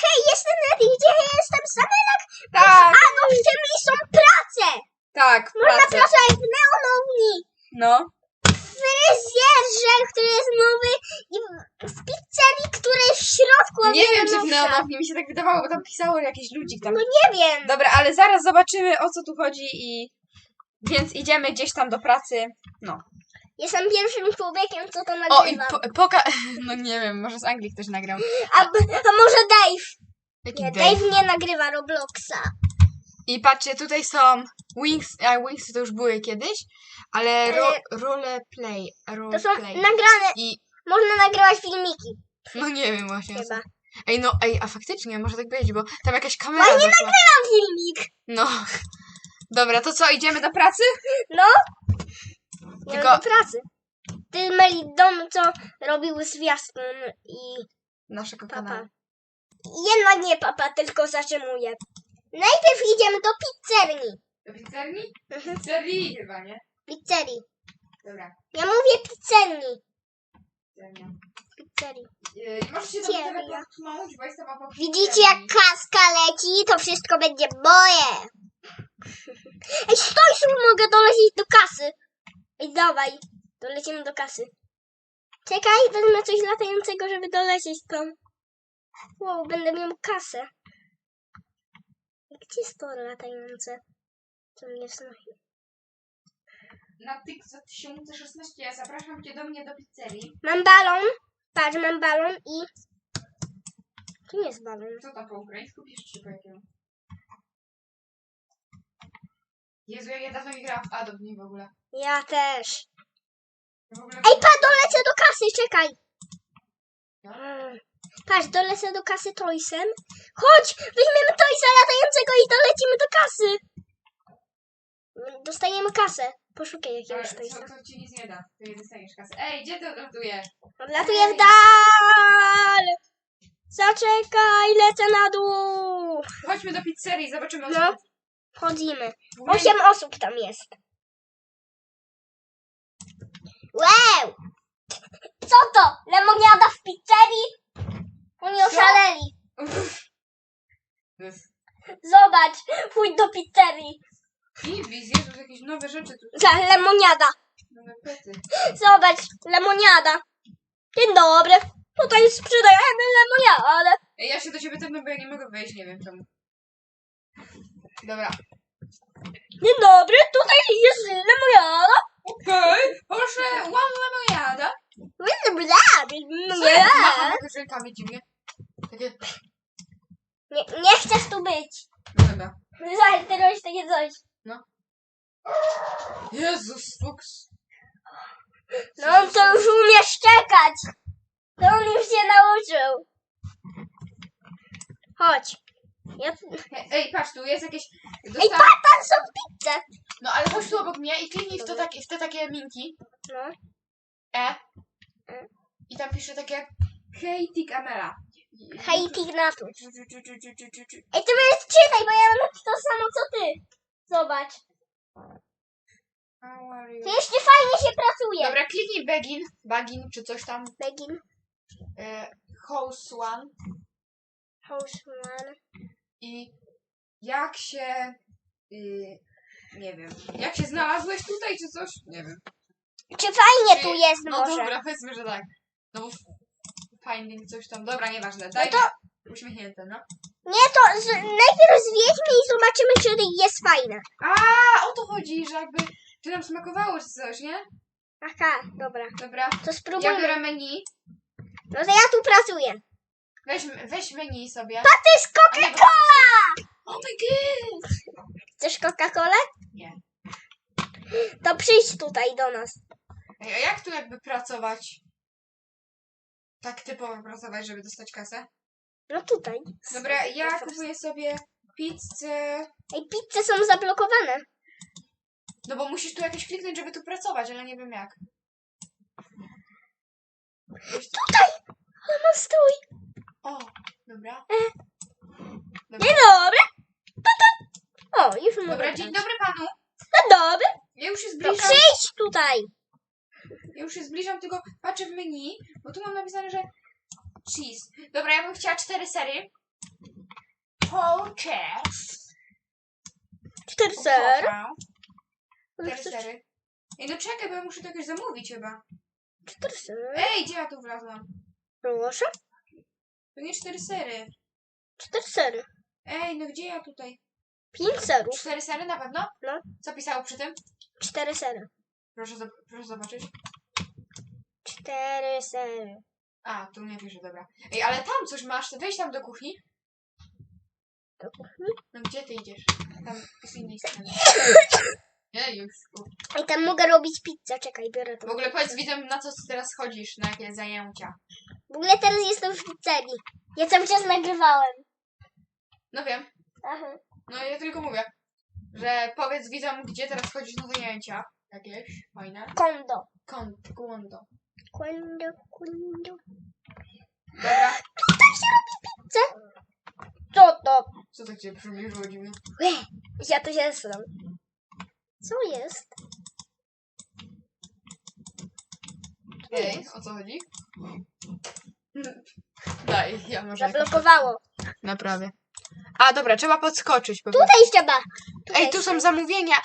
Hej, jestem Ledy, gdzie ja jestem? Samelak? Tak, A, no w tym są prace! tak, Można pracę. pracować w neonowni, No. w fryzjerze, który jest nowy i w- pizzerii, która jest w środku. Nie wiem, czy w neonowni mi się tak wydawało, bo tam pisało jakiś ludzik tam. No nie wiem. Dobra, ale zaraz zobaczymy o co tu chodzi i... Więc idziemy gdzieś tam do pracy. No. Jestem pierwszym człowiekiem, co to O, i nagrywa. po, poka... No nie wiem, może z Anglii ktoś nagrał. A, a może Dave? Jaki Nie, Dave? Dave nie nagrywa Robloxa. I patrzcie, tutaj są Wings, a Wings to już były kiedyś, ale ro, roleplay, To są roleplay. nagrane, I można nagrywać filmiki no nie wiem właśnie. chyba. Ej, no, ej, a faktycznie, może tak być, bo tam jakaś kamera No nie. Mam filmik. No. Dobra, to co, idziemy do pracy? No. Tylko- do pracy. Ty myli dom, co robił zwiastun i Naszego papa. kanału. Jednak nie papa, tylko zatrzymuję. Najpierw idziemy do pizzerii. Do pizzerii? Mhm. Pizzerii chyba, nie? Pizzerii. Dobra. Ja mówię pizzerii. pizzeria. Pizzerii. Yy, możesz się do Pizzeria. mnie teleportnąć, bo jestem obok Widzicie jak pizzerii. kaska leci? To wszystko będzie moje. Ej, stój, mogę dolecieć do kasy. Ej, dawaj. Dolecimy do kasy. Czekaj, wezmę coś latającego, żeby dolecieć tam. Wow, będę miał kasę. Gdzie jest to latające? Co mnie wznosi? Na TIK 2016 ja zapraszam cię do mnie do pizzerii. Mam balon. Patrz, mam balon i... To nie jest balon. Co tam po ukraińsku piszesz czy po jakiemu? Jezu, jak ja dawno nie grałam w Adobe nie w ogóle. Ja też. W ogóle... Ej, pa, dolecę do kasy, czekaj. Patrz, dolecę do kasy Toysem. Chodź, weźmiemy Toysa latającego i dolecimy do kasy. Dostajemy kasę. Poszukaj Ale jakiegoś Toysa. to ci nic nie da. To nie dostaniesz kasy. Ej, gdzie ty odlatujesz? Odlatuję w dal. Zaczekaj, lecę na dół. Chodźmy do pizzerii, zobaczymy o co No. chodzi. Wchodzimy. Osiem osób tam jest. Wow! Co to? Lemoniada w pizzerii? Oni Co? oszaleli. Zobacz, pójdź do pizzerii. Ibis, Jezus, jakieś nowe rzeczy tu. Za lemoniada. Nowe pety. Zobacz, lemoniada. Dzień dobry. Tutaj sprzedajemy lemoniadę. Ej, ja się do ciebie tepnę, bo ja nie mogę wejść, nie wiem czemu. Dobra. Dzień dobry, tutaj jest lemoniada. Okej, proszę, one lemoniada. Macham Lemoniada. jakoś rękami dziwnie. Takie, Nie, nie chcesz tu być. no dobra. Zaraz, ty robisz takie coś. Jezus, fuks. No to już umie szczekać. To on już się nauczył. Chodź. Ja... Ej, Ej, patrz, tu jest jakieś... Ej, Dostałem... pa, tam są pizze. No ale chodź tu obok mnie i kliknij w, to takie, w te takie minki. No. E. E. I tam pisze takie... Hej, czu, czu, czu, czu. Ej, ty mnie czytaj, bo ja mam to samo co ty. Zobacz. To jeszcze fajnie się pracuje. Dobra, kliknij Begin, Bagin, czy coś tam. Begin. E, house One. Houseman. I jak się... Y, nie wiem. Jak się znalazłeś tutaj, czy coś? Nie wiem. Czy fajnie tu jest No może? dobra, powiedzmy, że tak. No bo finding coś tam. Dobra, nieważne. Daj No to- Uśmiechnięte, no. Nie, to z, najpierw zwiedźmy i zobaczymy, czy jest fajne. A, o to chodzi, że jakby... Czy nam smakowało, czy coś, nie? Aha, dobra. Dobra. To Ja spróbujmy. biorę meni. No to ja tu pracuję. Weź, weź menu sobie. To jest A nie, Coca-Cola! Oh my god! Chcesz Coca-Colę? Nie. To przyjdź tutaj do nas. Ej, a jak tu jakby pracować? Tak typowo pracować, żeby dostać kasę? No tutaj. Dobra, ja kupuję sobie pizzę. Ej, pizze są zablokowane. No bo musisz tu jakieś kliknąć, żeby tu pracować, ale nie wiem jak. Tutaj! Ale ma stój. O, dobra. Dzień dobry. O, już mogę. Dobra, dzień dobry panu. No dobry. Ja już się To zbliżam. przyjdź tutaj. Ja już się zbliżam, tylko patrzę w menu, bo tu mam napisane, że cheese. Dobra, ja bym chciała cztery sery. chest. Cztery ser. Cztery sery. Ej, no czekaj, bo ja muszę to jakoś zamówić chyba. Cztery sery. Ej, gdzie ja tu wlazłam? Proszę. To nie cztery sery. Cztery sery. Ej, no gdzie ja tutaj? Pięć serów. Cztery sery na pewno? No. Co pisało przy tym? Cztery sery. Proszę, proszę zobaczyć. Cztery sery. A, tu nie pisze, dobra. Ej, ale tam coś masz, wejdź tam do kuchni. Do kuchni? No gdzie ty idziesz? Tam z innej strony. Nie, już. u. I tam mogę robić pizzę. Czekaj, biorę to. W ogóle powiedz widzom, na co teraz chodzisz, na jakie zajęcia. W ogóle teraz jestem w pizzerii. Ja cały czas nagrywałem. No wiem, Aha. no ja tylko mówię, że powiedz widzom, gdzie teraz chodzisz na zajęcia. Jakieś fajne. Kondo. Kąt, kłondo. Kondo, kondo. Dobra, Co to? co tak cię przybliżyło dziwnie? Ja tu się znam. Co jest? Ej, o co chodzi? Daj, ja może jakoś Zablokowało. naprawię. A, dobra, trzeba podskoczyć. Tutaj trzeba. Tutaj Ej, tu są zamówienia.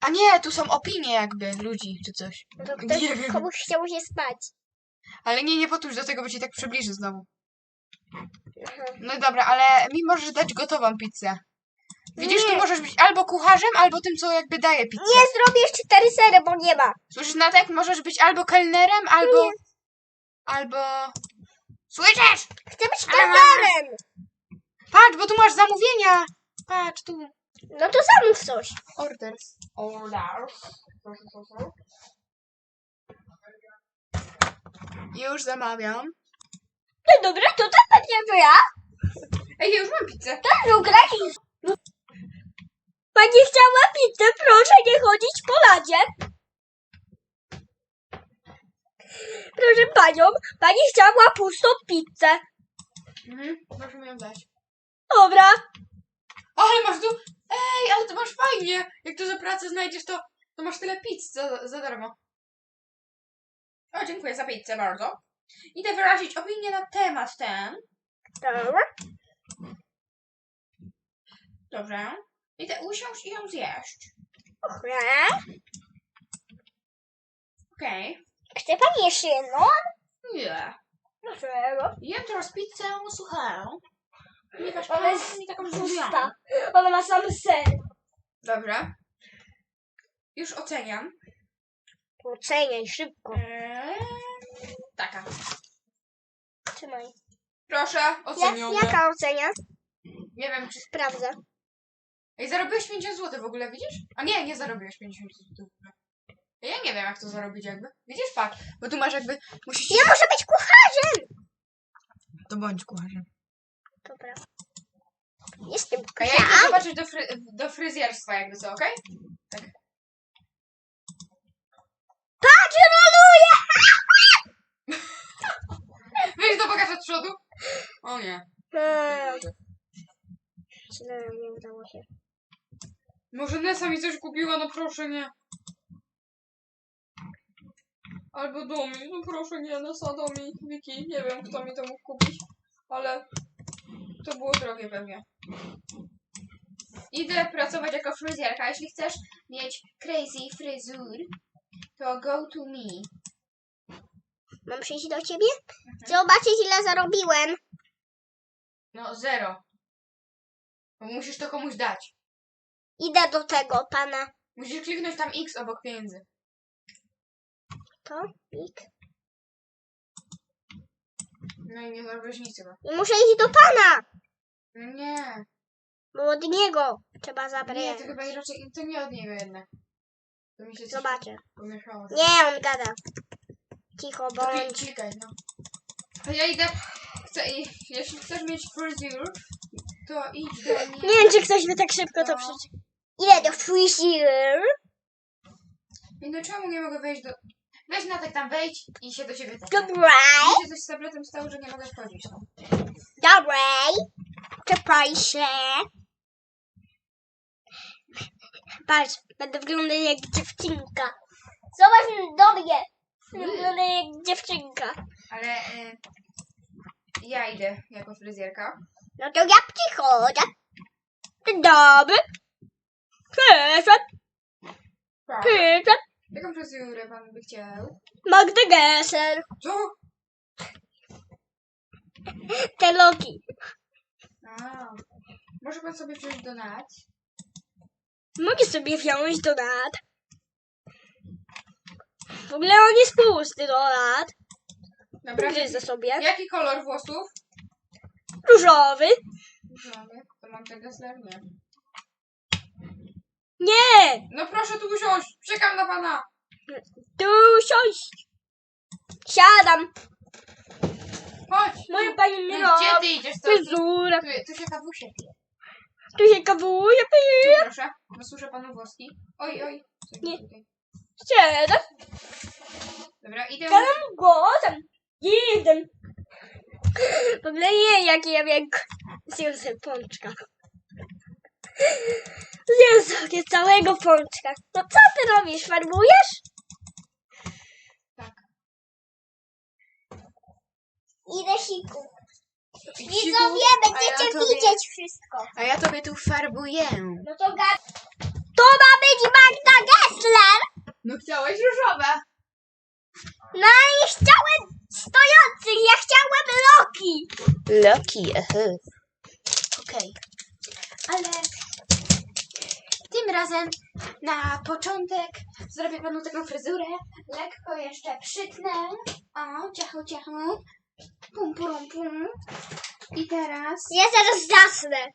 A nie, tu są opinie jakby ludzi czy coś. No to ktoś, Nie wiem. komuś chciało się spać. Ale nie, nie powtórz do tego, bo ci tak przybliży znowu. No dobra, ale mi możesz dać gotową pizzę. Widzisz, tu Nie. możesz być albo kucharzem, albo tym, co jakby daje pizzę. Nie zrobisz cztery sery, bo nie ma. Słyszysz, Natek? Możesz być albo kelnerem, albo... Albo... Słyszysz? Chcę być kelnerem. Patrz, bo tu masz zamówienia. Patrz, tu. No to zamów coś. Orders. Orders. Proszę, proszę. Już zamawiam. No dobra, to to będzie to ja. Ej, ja już mam pizzę. No graj. No. Pani chciała pizzę, proszę nie chodzić po ladzie. Proszę panią, pani chciała pustą pizzę. Mhm, proszę mi ją dać. Dobra. Ale masz tu... Ej, ale to masz fajnie. Jak tu za pracę znajdziesz, to, to masz tyle pizz za, za darmo. O, dziękuję za pizzę bardzo. Idę wyrazić opinię na temat ten. Dobra. Dobrze. Idę usiąść i ją zjeść. Dobra. Okej. Chce pani jeszcze jedną? Nie. Dlaczego? Jem teraz pizzę suchą. Ponieważ Ona pan jest mi taką Pusta. zrobiła. Ona ma sam ser. Dobra. Już oceniam. Oceniaj szybko. Eee, taka. Trzymaj. Proszę, Jak, jaka ocenia? Nie wiem, czy... Sprawdzę. Ej, zarobiłeś 50 zł w ogóle, widzisz? A nie, nie zarobiłeś 50 zł w ogóle. Ja nie wiem, jak to zarobić jakby. Widzisz, patrz, bo tu masz jakby... Musisz... Ja muszę być kucharzem. To bądź kucharzem. Dobra. Jestem A ja idę zobaczyć do, fry... do fryzjerstwa jakby co, okej? Tak. Patrz, roluję! Weź to pokaż od przodu. O nie. Źle, nie udało się. Może Nessa mi coś kupiła, no proszę nie. Albo Domi, no proszę nie, Nessa, Domi, Wiki, nie wiem kto mi to mógł kupić, ale to było drogie pewnie. Idę pracować jako fryzjerka. Jeśli chcesz mieć crazy fryzur, to go to me. Mam przyjść do ciebie? Chcę zobaczyć, ile zarobiłem. No zero. Bo musisz to komuś dać. Idę do tego pana. Musisz kliknąć tam X obok pieniędzy. To? Ik. No i nie zarobisz nic chyba. I muszę iść do pana. Nie. Bo od niego trzeba Nie, zabrać. to chyba i raczej to nie od niego jednak. To mi się coś Zobaczę. pomieszało. Nie, on gada. Cicho To klik- bądź. Klikaj, no. A ja idę. Chcę, i- jeśli chcesz mieć fryzur, to idź do mnie. Nie wiem, czy ktoś by tak szybko to No. przeczytał. Idę do fryzjer. I no czemu nie mogę wejść do... Weź na tak tam wejdź i się do ciebie tepnę. Dobra. Mi się coś z tabletem stało, że nie mogę wchodzić tam. Dobra. Czepaj się. Patrz, będę wyglądać jak dziewczynka. Zobacz do mnie. Wyglądam jak dziewczynka. Ale y, ja idę jako fryzjerka. No to ja przychodzę. Dzień dobry. Przyszedł, Tak. przyszedł. Jaką fryzurę pan by chciał? Magda Gesser. Co? Te loki. A, może pan sobie wziąć do nad? Mogę sobie wziąć donat. W ogóle on jest pusty donat. Dobra. Gryzę sobie. Jaki kolor włosów? Różowy. Różowy. To mam tego nie. Nie! No proszę tu usiąść. Czekam na pana. Tu siąść. Siadam. Chodź. Moja pani No, gdzie robi ty idziesz? To, tu, fryzurę. tu się kawusie pije. Tu się kawuje, pije. Tu proszę. Wysuszę panu włoski. Oj, oj. Nie. tutaj? Siadam. Dobra, idę. Gadam głosem. Dziwnym. W ogóle nie jaki ja wiek. Zjem sobie pączka. Zjem sobie całego pączka. No co ty robisz? Farbujesz? Tak. Idę siku. Siku, Widzowie, będziecie ja tobie- widzieć wszystko. A ja tobie tu farbuję. No to. To ma być Magda Gessler! No chciałeś różowe. No i nie chciałem stojących, ja chciałem Loki! Loki, aha. Okej. Ale razem na początek zrobię panu taką fryzurę. Lekko jeszcze przytnę. O, ciacho, ciacho. Pum, pum, pum. I teraz Ja zaraz zasnę.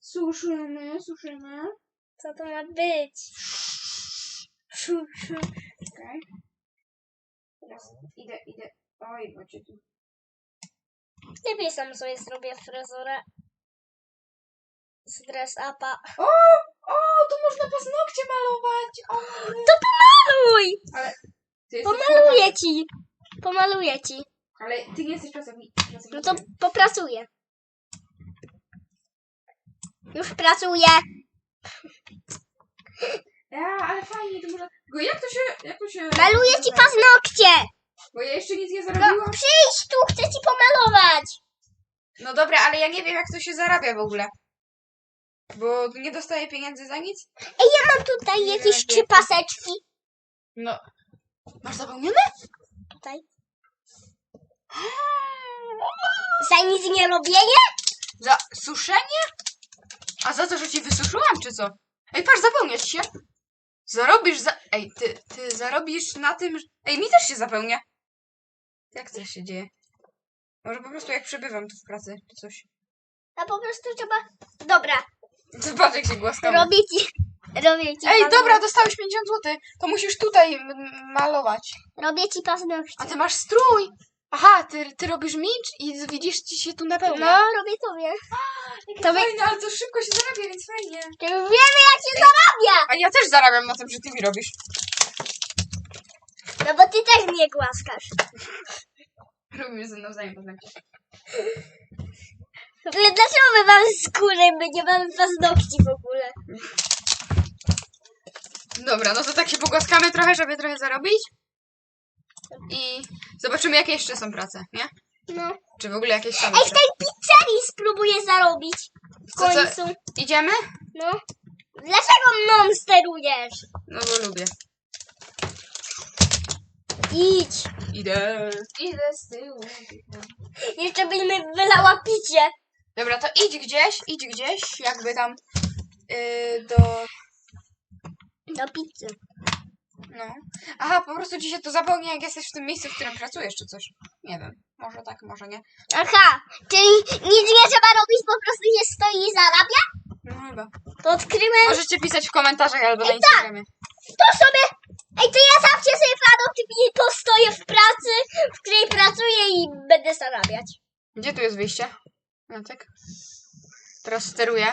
suszymy, suszymy. Co to ma być? Okej. Teraz idę, idę. Oj, bo cię tu. Lepiej sam sobie zrobię fryzurę. Z dress upa. O, o, tu można paznokcie malować. O, To pomaluj! ty jesteś Pomaluję ci. Pomaluję ci. Ale ty nie jesteś pracownikiem. No to popracuję. Już pracuję. Ja, ale fajnie, to można... Tylko jak to się... Jak to się... Maluję ci paznokcie. Bo ja jeszcze nic nie No, zarobiłam. przyjdź tu, chcę ci pomalować. No dobra, ale ja nie wiem jak to się zarabia w ogóle. Bo nie dostaję pieniędzy za nic. Ej, ja mam tutaj Nie jakieś trzy paseczki. No. Masz zapełnione? Tutaj. Za nic nie robienie? Za suszenie? A za to, że ci wysuszyłam, czy co? Ej, patrz, zapełniać się. Zarobisz za... Ej, ty, ty zarobisz na tym... że- Ej, mi też się zapełnia. Jak to się dzieje? Może po prostu jak przebywam tu w pracy, czy coś. A po prostu trzeba... Dobra, Zobacz, jak się głaskamy. robię ci... Robię ci Ej, pazno- dobra, dostałeś 50 zł. To musisz tutaj m- malować. Robię ci paznokcie. A ty masz strój. Aha, ty, ty robisz micz i widzisz, ci się tu napełnia. No, robię tobie. to to fajne, ale to szybko się zarabia, więc fajnie. To wiemy jak się zarabia. A ja też zarabiam na tym, że ty mi robisz. No bo ty też mnie głaskasz. Robimy ze mną paznokcie. Ogóle dlaczego my mamy skórę, my nie mamy paznokci w ogóle? Dobra, no to tak się pogłaskamy trochę, żeby trochę zarobić. I zobaczymy, jakie jeszcze są prace, nie? No. Czy w ogóle jakieś są Ej, w jeszcze. tej pizzerii spróbuję zarobić. W Co, co? końcu. Idziemy? No. Dlaczego mną sterujesz? No bo lubię. Idź. Idę. Idę z tyłu. Jeszcze byśmy wylała picie. Dobra, to idź gdzieś, idź gdzieś, jakby tam yy, do... Do pizzy. No. Aha, po prostu ci się to zapełnia, jak jesteś w tym miejscu, w którym pracujesz, czy coś. Nie wiem. Może tak, może nie. Aha, czyli nic nie trzeba robić, po prostu się stoi i zarabia? No chyba. To odkryłem. Możecie pisać w komentarzach albo na tak. Instagramie. To sobie... Ej, to ja zawsze sobie fanowczymi postoję w pracy, w której pracuję i będę zarabiać. Gdzie tu jest wyjście? No tak. Teraz steruję.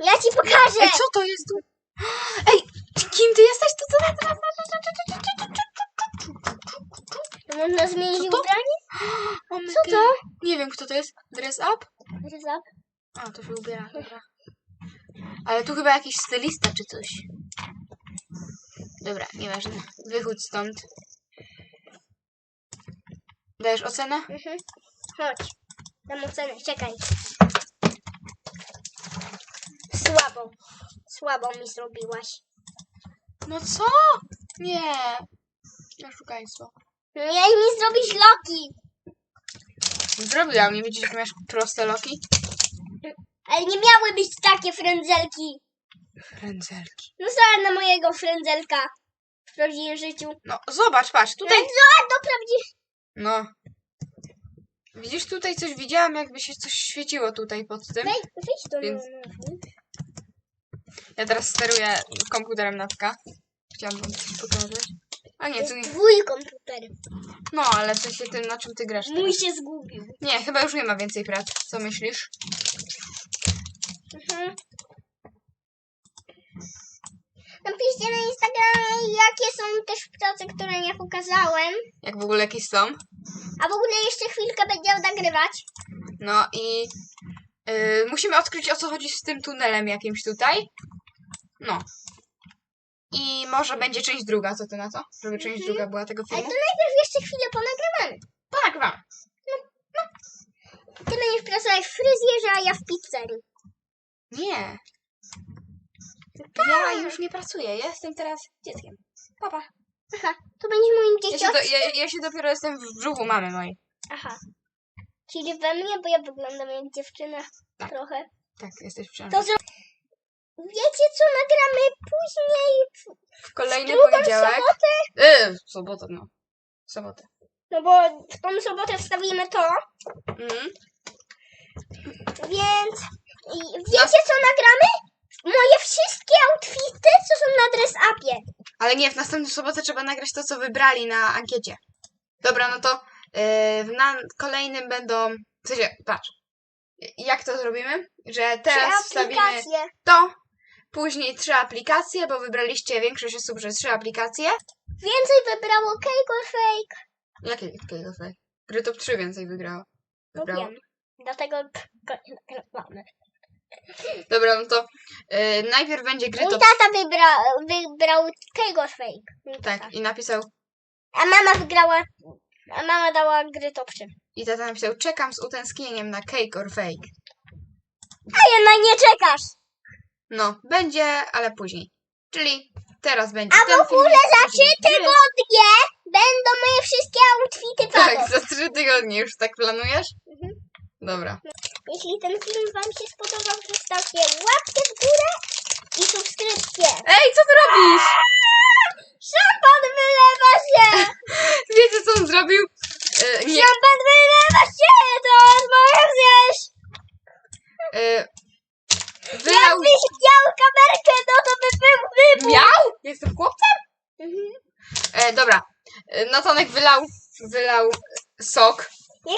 Ja ci pokażę. Ej, co to jest tu? Ej, kim ty jesteś? To co? Można zmienić Co to? ubranie? Co to? Nie wiem, kto to jest. Dress up? Ryzap. A, to się ubiera, dobra. Ale tu chyba jakiś stylista czy coś. Dobra, nieważne. Wychódź stąd. Dajesz ocenę? Mhm. Chodź. Dam ocenę, czekaj. słabą mi zrobiłaś. No co? Nie. Oszukaństwo. Miałeś mi zrobić Loki. Zrobiłam, nie widzisz, jak masz proste loki? Ale nie miały być takie frędzelki. Rędzelki. No zobacz na mojego frędzelka w prawdziwym życiu. No, zobacz, patrz, tutaj... No do prawdziwego. No. Widzisz, tutaj coś widziałam, jakby się coś świeciło tutaj pod tym. Wejdź, wejdź do Więc-. Ja teraz steruję komputerem Natka. Chciałam wam coś pokazać. A To nie, tu... jest twój komputer. No, ale w sensie tym, na czym ty grasz Mój teraz. się zgubił. Nie, chyba już nie ma więcej prac. Co myślisz? Mhm. Napiszcie na jakie są też prace, które nie pokazałem. Jak w ogóle jakieś są? A w ogóle jeszcze chwilkę będziemy nagrywać. No i yy, musimy odkryć o co chodzi z tym tunelem jakimś tutaj. No. I może będzie część druga, co ty na to? Żeby część Mhm. druga była tego Ale filmu? to najpierw jeszcze chwilę ponagrywamy. Ponagrywamy. Ty będziesz pracować w fryzjerze, a ja w pizzerii. Nie. Tak. Ja już nie pracuję, ja jestem teraz dzieckiem. Papa. Aha, to będziesz moim Ja się, do, ja, ja się dopiero jestem w brzuchu mamy mojej. Aha. Czyli we mnie, bo ja wyglądam jak dziewczyna. Tak. Trochę. Tak, jesteś w ciąży. To zro... Wiecie co nagramy później? W kolejny drugą poniedziałek. sobotę? Yy, sobotę, no. Sobotę. No bo w tą sobotę wstawimy to. Mhm. Więc i wiecie co nagramy? Moje wszystkie outfity, co są na dress upie. Ale nie, w następną sobotę trzeba nagrać to, co wybrali na ankiecie. Dobra, no to yy, w na kolejnym będą. W sensie, patrz. Jak to zrobimy? Że teraz Trzy wstawimy aplikacje. to, później trzy aplikacje, bo wybraliście większość osób, że trzy aplikacje. Więcej wybrało Cake or Fake. Jakie jakiego fake? Gry top 3 więcej wygrało. No Wybrało. wiem. Dlatego nagrywamy. Dobra, no to yy, najpierw będzie gry Mój top tata wybra, wybrał Cake or Fake. Tak, i napisał. A mama wygrała, a mama dała gry top 3. I tata napisał, czekam z utęsknieniem na cake or fake. A jednak nie czekasz. No, będzie, ale później. Czyli teraz będzie A w ogóle za później trzy gry. tygodnie będą moje wszystkie outfity Tak, za trzy tygodnie już tak planujesz? Mhm. Dobra. Jeśli ten film wam się spodobał, zostawcie łapkę w górę i subskrypcję. Ej, co ty robisz? Szampan wylewa się! Wiecie, co on zrobił? E, nie, Szampan wylewa się! To moje zjeść! e, wylał... Jakbyś miał kamerkę, no to by był wybuch. Miał? Jestem chłopcem? Mhm. E, dobra. E, Natanek wylał, wylał sok,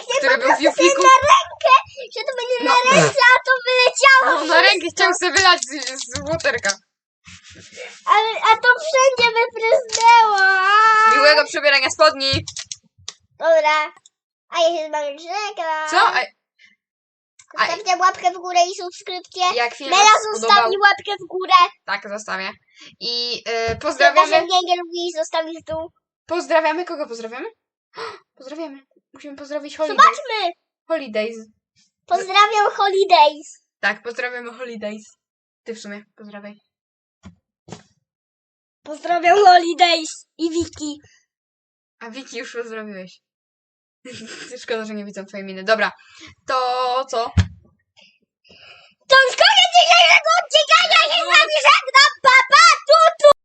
chcę który był w Jufiku. na rękę, że to będzie na No. Ręce, a to wyleciało. No, na rękę chciał sobie wylać z, z łoterka. Ale, a to wszędzie wypryznęło. A. Miłego przebierania spodni. Dobra. A ja się z wami żegnam. Co? A, a Zostawcie łapkę w górę i subskrypcję. jak film Mela wam się spodobał, zostawi łapkę w górę. tak zostawię. I Chyba, że pozdrawiamy. mnie nie lubi zostawi w dół. Pozdrawiamy. Kogo pozdrawiamy? Pozdrawiamy. Musimy pozdrowić Holidays. Zobaczmy. Holidays. Pozdrawiam Holidays. Tak, pozdrawiam Holidays. Ty w sumie pozdrawiaj. Pozdrawiam Holidays i Wiki. A Wiki już pozdrawiłeś Szkoda, że nie widzę twojej miny. Dobra, to co? To już koniec dzisiejszego odcinka, ja się z wami żegnam, papa, tutu!